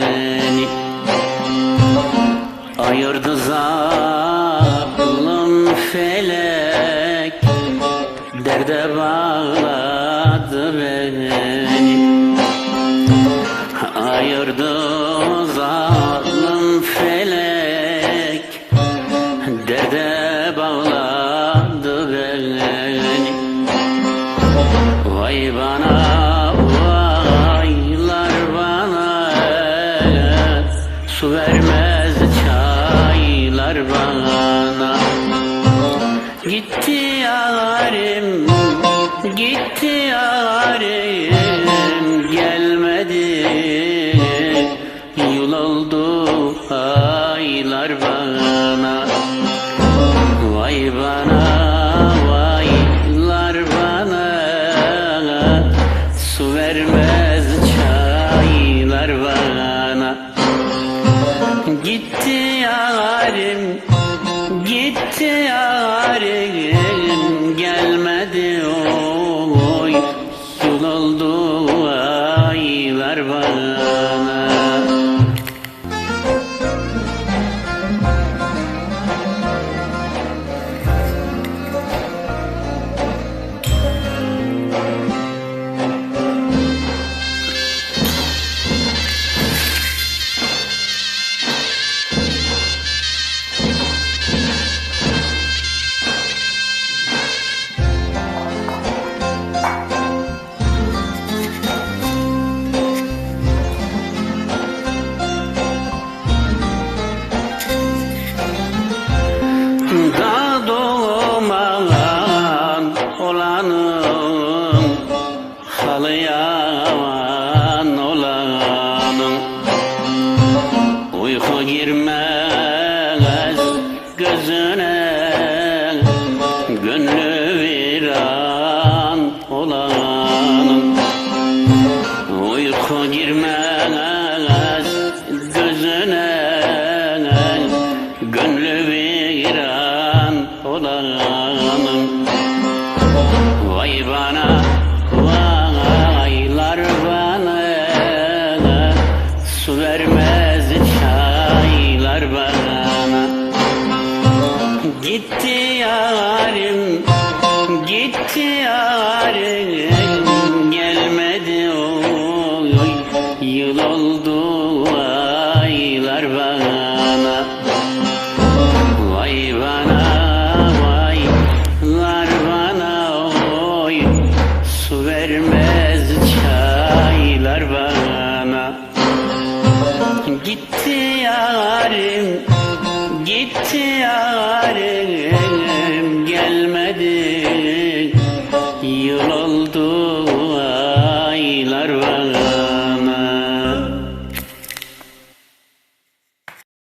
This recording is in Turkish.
beni Ayırdı zalim felek. Derde bağladı beni Ayırdı zalim felek. Derde bağladı beni. Vay bana Su vermez çaylar bana. Gitti yarim Gitti yarim Gelmedi. Yıl oldu aylar bana. Vay bana vaylar bana. Su vermez Gitti yarim Gitti yarim. Gelmedi oy Yıl oldu aylar bana Vermez çaylar bana. Gitti yarim Gitti yarim. Gelmedi oy. Yıl oldu aylar bana gitti yarim Gitti yarim gelmedi. Yıl oldu aylar var.